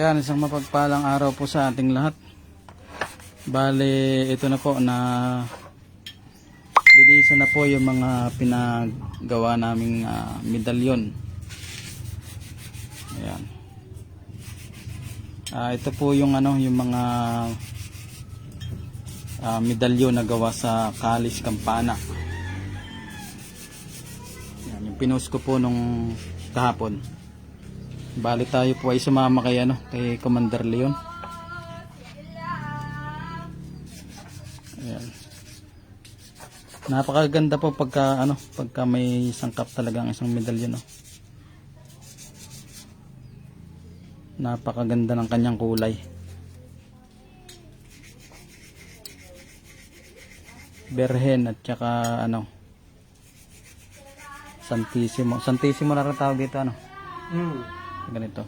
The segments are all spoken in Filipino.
Yan, isang mapagpalang araw po sa ating lahat. Bale, ito na po na linisan na po yung mga pinagawa naming ah, medalyon. Ayan. Ah, ito po yung ano, yung mga ah, medalyon na gawa sa Kalis Campana. Yan, yung pinost ko po nung kahapon. Bali tayo po ay sumama kay ano, kay Commander Leon. Ayan. Napakaganda po pagka ano, pagka may sangkap talaga ang isang medalyon, no. Napakaganda ng kanyang kulay. Berhen at saka ano, Santissimo. Santissimo na rin tawag dito ano Hmm. Ganito.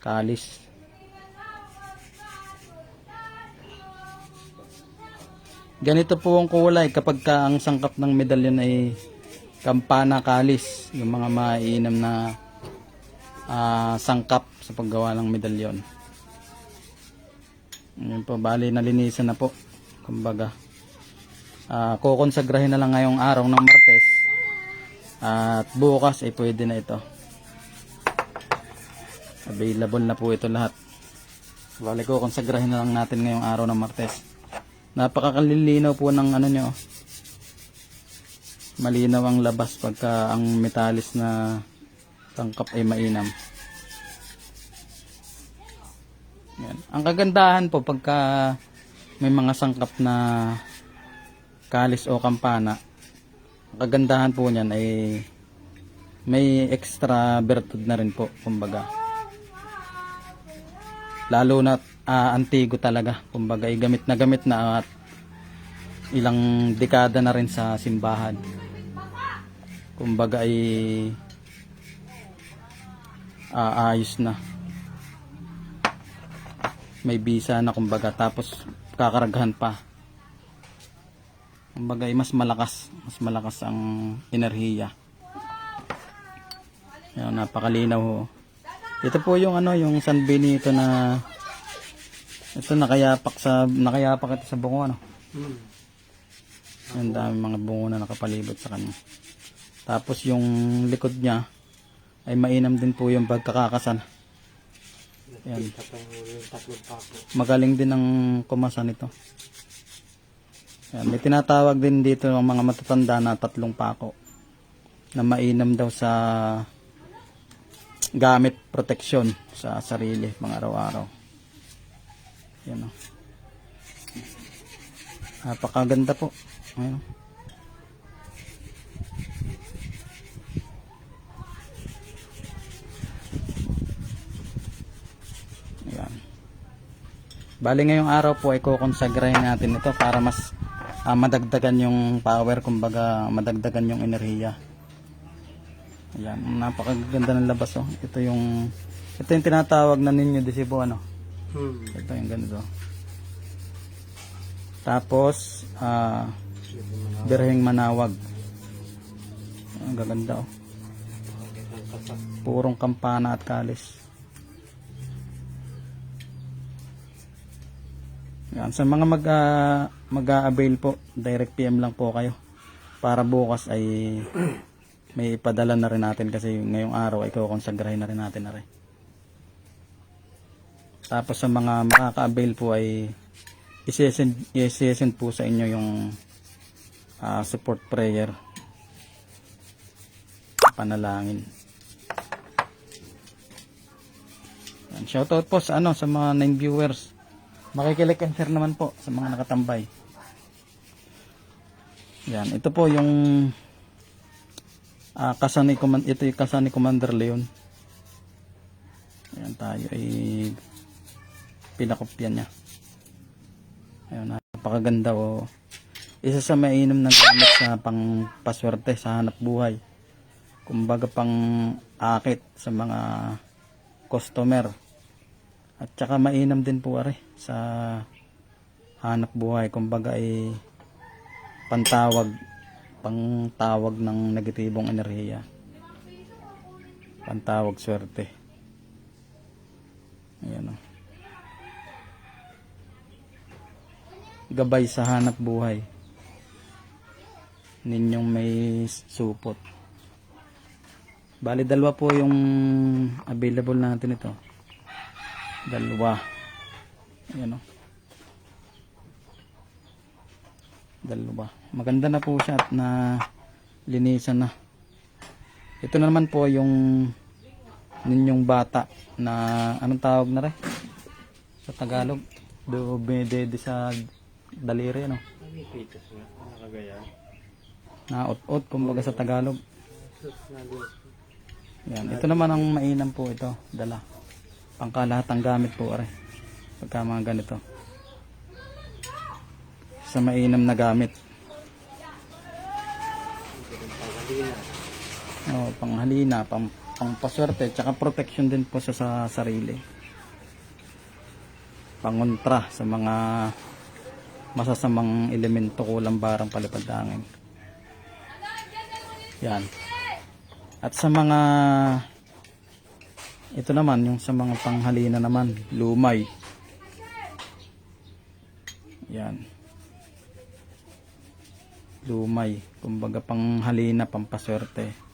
Kalis. Ganito po ang kulay kapag ka ang sangkap ng medalyon ay kampana kalis yung mga maiinam na ah, sangkap sa paggawa ng medalyon. Yun po bali nalinisan na po kumbaga. Ah kukonsagrahin na lang ngayong araw ng Martes. At bukas ay pwede na ito. Available na po ito lahat. Bali ko, konsagrahin na lang natin ngayong araw ng Martes. Napakalilinaw po ng ano nyo. Malinaw ang labas pagka ang metalis na tangkap ay mainam. Yan. Ang kagandahan po pagka may mga sangkap na kalis o kampana, ang kagandahan po niyan ay may extra bertud na rin po, kumbaga. Lalo na ah, antigo talaga, kumbaga, ay gamit na gamit na at ilang dekada na rin sa simbahan. Kumbaga ay ah, ayos na. May bisa na kumbaga tapos kakaragahan pa. Kumbaga ay mas malakas, mas malakas ang enerhiya. Yan, napakalinaw ho. Ito po yung ano, yung San Benito na ito nakayapak sa nakayapak ito sa bungo ano. Hmm. Ang dami mga bungo na nakapalibot sa kanya. Tapos yung likod niya ay mainam din po yung pagkakakasan. Yan. Magaling din ang kumasan ito. Yan, may tinatawag din dito ng mga matatanda na tatlong pako na mainam daw sa gamit proteksyon sa sarili mga araw-araw. Yan o. Napakaganda po. Ayun. Ayan. Bali ngayong araw po ay kukonsagrahin natin ito para mas ah, madagdagan yung power, kumbaga madagdagan yung enerhiya. Ayan, napakaganda ng labas oh. Ito yung ito yung tinatawag na ninyo disibo ano. Hmm. Ito yung ganito. Tapos ah birheng manawag. Ang gaganda oh. Purong kampana at kalis. Yan, sa mga mag ah, mag-a-avail po, direct PM lang po kayo. Para bukas ay may ipadala na rin natin kasi ngayong araw ay kukonsagrahin na rin natin na rin. Tapos sa mga makaka-avail po ay isesend, isesend po sa inyo yung ah, support prayer panalangin. Yan, shoutout po sa ano sa mga 9 viewers. Makikilik and share naman po sa mga nakatambay. Yan, ito po yung ah kasan ni Command ito yung kasan ni Commander Leon. Ayan tayo ay pinakopyan niya. Ayun, napakaganda o isa sa mainam na gamit sa pang paswerte sa hanap buhay. Kumbaga pang akit sa mga customer. At saka mainam din po are sa hanap buhay. Kumbaga ay pantawag pangtawag ng negatibong enerhiya. Pantawag swerte. Ayan o. Gabay sa hanap buhay. Ninyong may supot. Bali dalawa po yung available natin ito. Dalawa. Ayan o. Dalawa. Maganda na po siya at na linisan na. Ito na naman po yung ninyong bata na anong tawag na rin sa Tagalog. Do bedede sa daliri ano. Namipitas nga. Nakagaya. Naot-ot kumbaga sa Tagalog. Na. Yan. Ito naman ang mainam po ito. Dala. Pangkalahatang gamit po are. Pagka mga ganito. Sa mainam na gamit. Oh, panghalina, pang pangpaswerte, tsaka protection din po sa, sa sarili. Pangontra sa mga masasamang elemento kulang barang palipadangin. Yan. At sa mga ito naman yung sa mga panghalina naman, lumay. Yan. Lumay, kumbaga panghalina, pampaswerte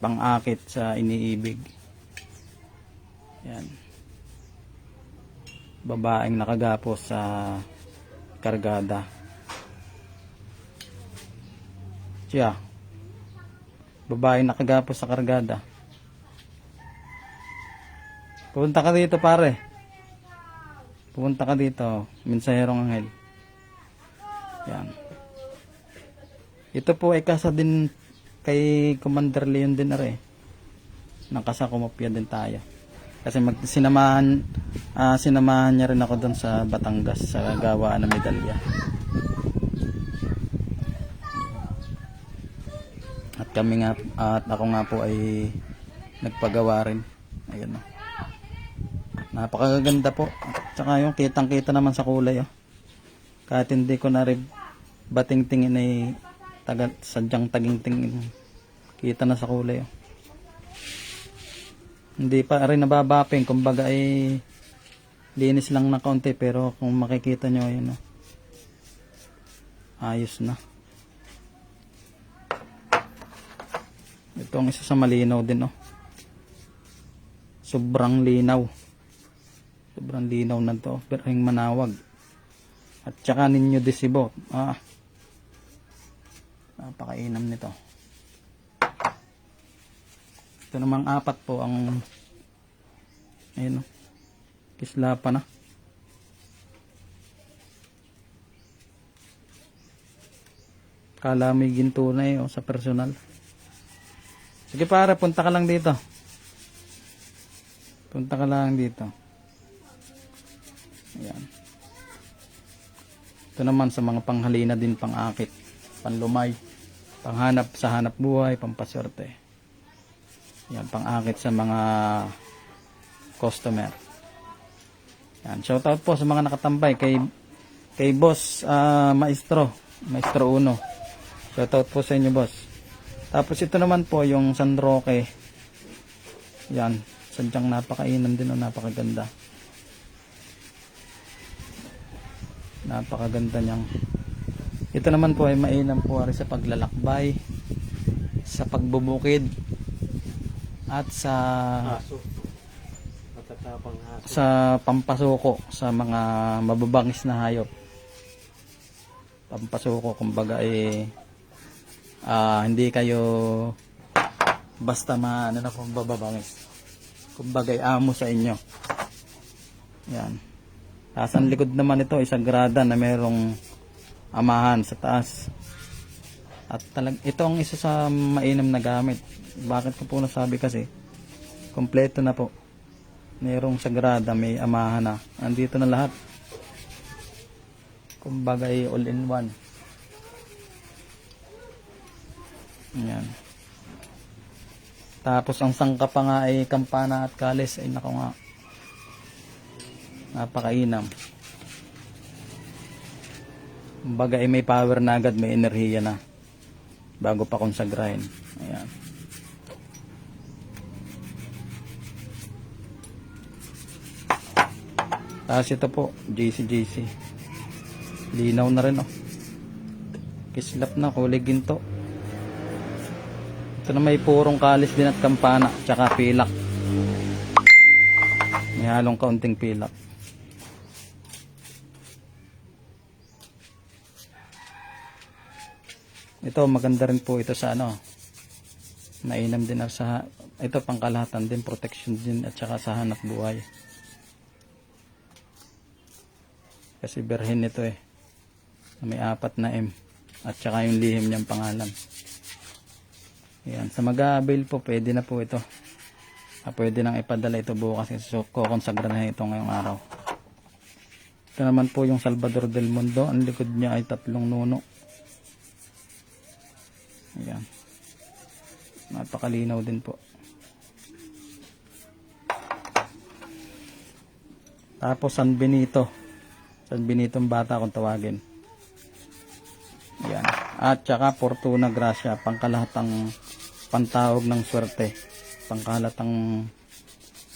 pang-akit sa iniibig. Yan. Babaeng nakagapos sa kargada. Siya. Babaeng nakagapos sa kargada. Pupunta ka dito pare. Pupunta ka dito. Mensaherong anghel. Yan. Ito po ay kasa din kay Commander Leon din are. Nakasakumopya din tayo. Kasi mag sinamahan ah, sinamahan niya rin ako doon sa Batangas sa gawaan ng medalya. At kami nga at ako nga po ay nagpagawa rin. Ayun oh. Napakaganda po. At yung kitang-kita naman sa kulay oh. Kahit hindi ko na rin bating tingin ay taga, sadyang taging tingin. Kita na sa kulay. Oh. Hindi pa rin nababaping. Kumbaga ay linis lang na kaunti. Pero kung makikita nyo, ayun oh. Ayos na. Ito ang isa sa malinaw din oh. Sobrang linaw. Sobrang linaw na to. Pero manawag. At saka ninyo desibo. Ah. Napakainam nito. Ito namang apat po ang ayun o. Kisla pa na. Kala may ginto na eh, oh, sa personal. Sige pare, punta ka lang dito. Punta ka lang dito. Ayan. Ito naman sa mga panghalina din pang-akit, panlumay, panghanap sa hanap buhay, pampaswerte. Yan, pang-akit sa mga customer. Yan, shout out po sa mga nakatambay kay kay boss ah, maestro, maestro uno. Shout out po sa inyo boss. Tapos ito naman po yung San Roque. Yan, sadyang napakainam din o napakaganda. Napakaganda niyang. Ito naman po ay mainam po rin sa paglalakbay, sa pagbubukid, at sa Aso. Matatapang aso. sa pampasuko sa mga mababangis na hayop. Pampasuko kumbaga ay ah, hindi kayo basta ma ano na kung bababangis. Kumbaga ay amo sa inyo. Yan. Tapos ang likod naman ito isang grada na merong amahan sa taas. At talag ito ang isa sa mainam na gamit. Bakit ko po nasabi kasi kompleto na po. Merong sagrada, may amahan na. Andito na lahat. Kumbaga all in one. Yan. Tapos ang sangka pa nga ay kampana at kalis ay nako nga. Napakainam. Kumbaga ay may power na agad, may enerhiya na. Bago pa konsagrahin. Ayan. Tapos ito po, JC-JC. Linaw na rin oh. Kislap na, kulay ginto. Ito na may purong kalis din at kampana, tsaka pilak. May halong kaunting pilak. Ito maganda rin po ito sa ano. Mainam din sa ito pangkalahatan din, protection din at saka sa hanap buhay. Kasi berhin nito eh. May apat na M at saka yung lihim niyang pangalan. Ayan. Sa mag-avail po, pwede na po ito. Ah, pwede nang ipadala ito bukas kasi so, kukonsagra na ito ngayong araw. Ito naman po yung Salvador del Mundo. Ang likod niya ay tatlong nuno. Napakalinaw din po. Tapos San Benito. San Benito bata kung tawagin. Ayan. At saka Fortuna Gracia, pangkalahatang pantawag ng swerte. Pangkalahatang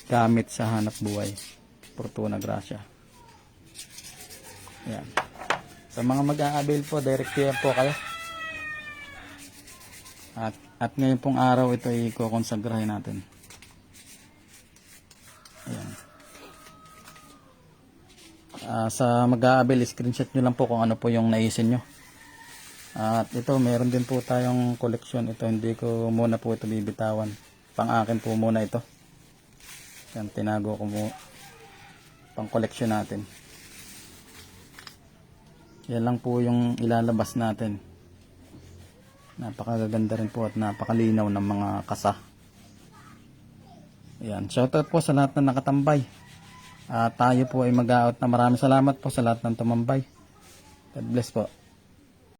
gamit sa hanap buhay. Fortuna Gracia. Ayan. Sa mga mag-aabil po, direct PM po kayo. At, at ngayon pong araw ito ay kukonsagrahin natin. Ayan. Ah, sa mag-aabil, screenshot nyo lang po kung ano po yung naisin nyo. At ito, meron din po tayong koleksyon. Ito, hindi ko muna po ito bibitawan. Pang akin po muna ito. Yan, tinago ko mo. Pang koleksyon natin. Yan lang po yung ilalabas natin. Napakaganda rin po at napakalinaw ng mga kasa. Ayan. Shoutout po sa lahat na nakatambay. At tayo po ay mag-out na maraming salamat po sa lahat ng tumambay. God bless po.